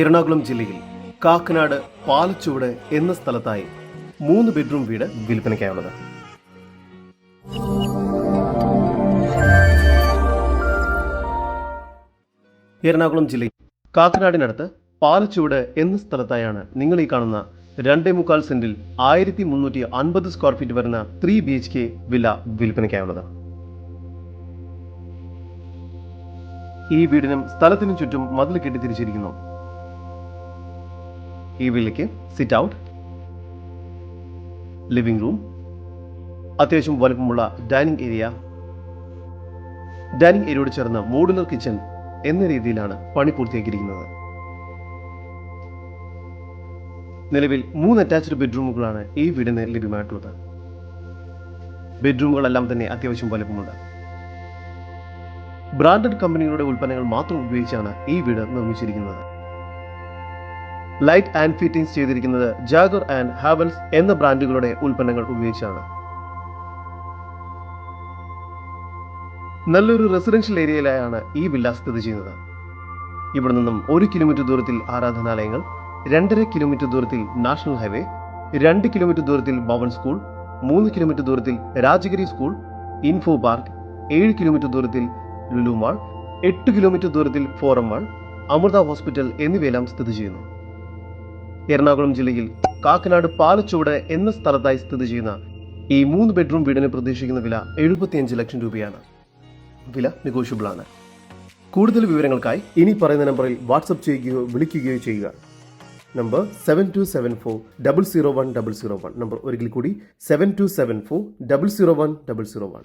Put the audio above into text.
എറണാകുളം ജില്ലയിൽ കാക്കനാട് പാലച്ചുവട് എന്ന സ്ഥലത്തായി മൂന്ന് ബെഡ്റൂം വീട് വിൽപ്പനയ്ക്കായുള്ളത്. എറണാകുളം ജില്ലയിൽ കാക്കനാടിനടുത്ത് പാലച്ചുവട് എന്ന സ്ഥലത്തായാണ് നിങ്ങൾ ഈ കാണുന്ന രണ്ടേ മുക്കാൽ സെന്റിൽ ആയിരത്തി മുന്നൂറ്റി അൻപത് സ്ക്വയർ ഫീറ്റ് വരുന്ന ത്രീ ബി എച്ച് കെ വില വിൽപ്പനയ്ക്കായുള്ളത്. ഈ വീടിനും സ്ഥലത്തിനും ചുറ്റും മതിൽ കെട്ടി തിരിച്ചിരിക്കുന്നു ഈ സിറ്റ് ഔട്ട് ലിവിംഗ് റൂം അത്യാവശ്യം വലുപ്പമുള്ള ഡൈനിങ് ഏരിയ ഡൈനിങ് ഏരിയയോട് ചേർന്ന മോഡുലർ കിച്ചൺ എന്ന രീതിയിലാണ് പണി പൂർത്തിയാക്കിയിരിക്കുന്നത്. നിലവിൽ മൂന്ന് അറ്റാച്ച്ഡ് ബെഡ്റൂമുകളാണ് ഈ വീടിന് ലഭ്യമായിട്ടുള്ളത്. ബെഡ്റൂമുകളെല്ലാം തന്നെ അത്യാവശ്യം വലുപ്പമുണ്ട്. ബ്രാൻഡഡ് കമ്പനികളുടെ ഉൽപ്പന്നങ്ങൾ മാത്രം ഉപയോഗിച്ചാണ് ഈ വീട് നിർമ്മിച്ചിരിക്കുന്നത്. ലൈറ്റ് ആൻഡ് ഫിറ്റിംഗ്സ് ചെയ്തിരിക്കുന്നത് ജാഗർ ആൻഡ് ഹാവൽസ് എന്ന ബ്രാൻഡുകളുടെ ഉൽപ്പന്നങ്ങൾ ഉപയോഗിച്ചാണ്. നല്ലൊരു റെസിഡൻഷ്യൽ ഏരിയയിലായാണ് ഈ വില്ല സ്ഥിതി ചെയ്യുന്നത്. ഇവിടെ നിന്നും ഒരു കിലോമീറ്റർ ദൂരത്തിൽ ആരാധനാലയങ്ങൾ രണ്ടര കിലോമീറ്റർ ദൂരത്തിൽ നാഷണൽ ഹൈവേ രണ്ട് കിലോമീറ്റർ ദൂരത്തിൽ ഭവൻ സ്കൂൾ മൂന്ന് കിലോമീറ്റർ ദൂരത്തിൽ രാജഗിരി സ്കൂൾ ഇൻഫോ പാർക്ക് ഏഴ് കിലോമീറ്റർ ദൂരത്തിൽ ലുലു മാൾ എട്ട് കിലോമീറ്റർ ദൂരത്തിൽ ഫോറം മാൾ അമൃത ഹോസ്പിറ്റൽ എന്നിവയെല്ലാം സ്ഥിതി ചെയ്യുന്നു. എറണാകുളം ജില്ലയിൽ കാക്കനാട് പാലച്ചുവട് എന്ന സ്ഥലത്തായി സ്ഥിതി ചെയ്യുന്ന ഈ മൂന്ന് ബെഡ്റൂം വീടിന് പ്രതീക്ഷിക്കുന്ന വില എഴുപത്തിയഞ്ച് ലക്ഷം രൂപയാണ്. വില നെഗോഷ്യബിൾ ആണ് കൂടുതൽ വിവരങ്ങൾക്കായി ഇനി പറയുന്ന നമ്പറിൽ വാട്സപ്പ് ചെയ്യുകയോ വിളിക്കുകയോ ചെയ്യുക. Number seven two seven four double zero one double zero one number ഒരിക്കൽ കൂടി seven two seven four double zero one double zero one